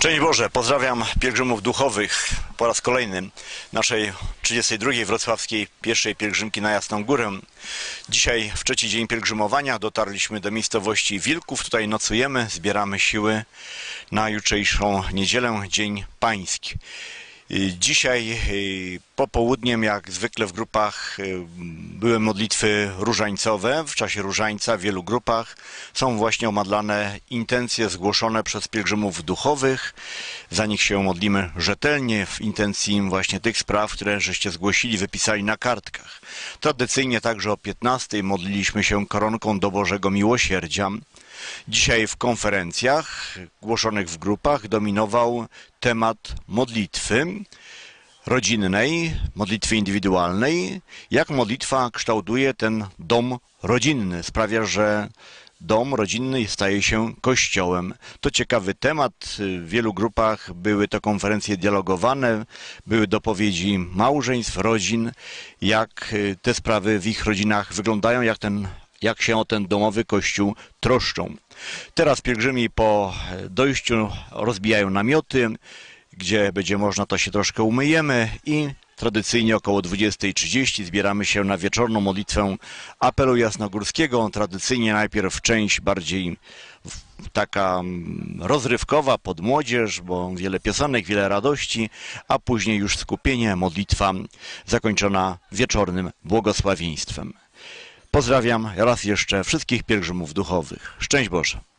Szczęść Boże, pozdrawiam pielgrzymów duchowych po raz kolejny naszej 32. wrocławskiej pierwszej pielgrzymki na Jasną Górę. Dzisiaj w trzeci dzień pielgrzymowania dotarliśmy do miejscowości Wilków. Tutaj nocujemy, zbieramy siły na jutrzejszą niedzielę, Dzień Pański. Y, Dzisiaj y, popołudniem, jak zwykle w grupach, y, były modlitwy różańcowe. W czasie różańca w wielu grupach są właśnie omadlane intencje zgłoszone przez pielgrzymów duchowych. Za nich się modlimy rzetelnie w intencji właśnie tych spraw, które żeście zgłosili, wypisali na kartkach. Tradycyjnie także o 15 modliliśmy się koronką do Bożego Miłosierdzia. Dzisiaj w konferencjach głoszonych w grupach dominował temat modlitwy rodzinnej, modlitwy indywidualnej. Jak modlitwa kształtuje ten dom rodzinny, sprawia, że dom rodzinny staje się kościołem. To ciekawy temat. W wielu grupach były to konferencje dialogowane, były dopowiedzi małżeństw, rodzin, jak te sprawy w ich rodzinach wyglądają, jak ten jak się o ten domowy kościół troszczą. Teraz pielgrzymi po dojściu rozbijają namioty, gdzie będzie można, to się troszkę umyjemy i tradycyjnie około 20.30 zbieramy się na wieczorną modlitwę apelu jasnogórskiego. Tradycyjnie najpierw część bardziej taka rozrywkowa pod młodzież, bo wiele piosenek, wiele radości, a później już skupienie, modlitwa zakończona wieczornym błogosławieństwem. Pozdrawiam raz jeszcze wszystkich pielgrzymów duchowych. Szczęść Boże!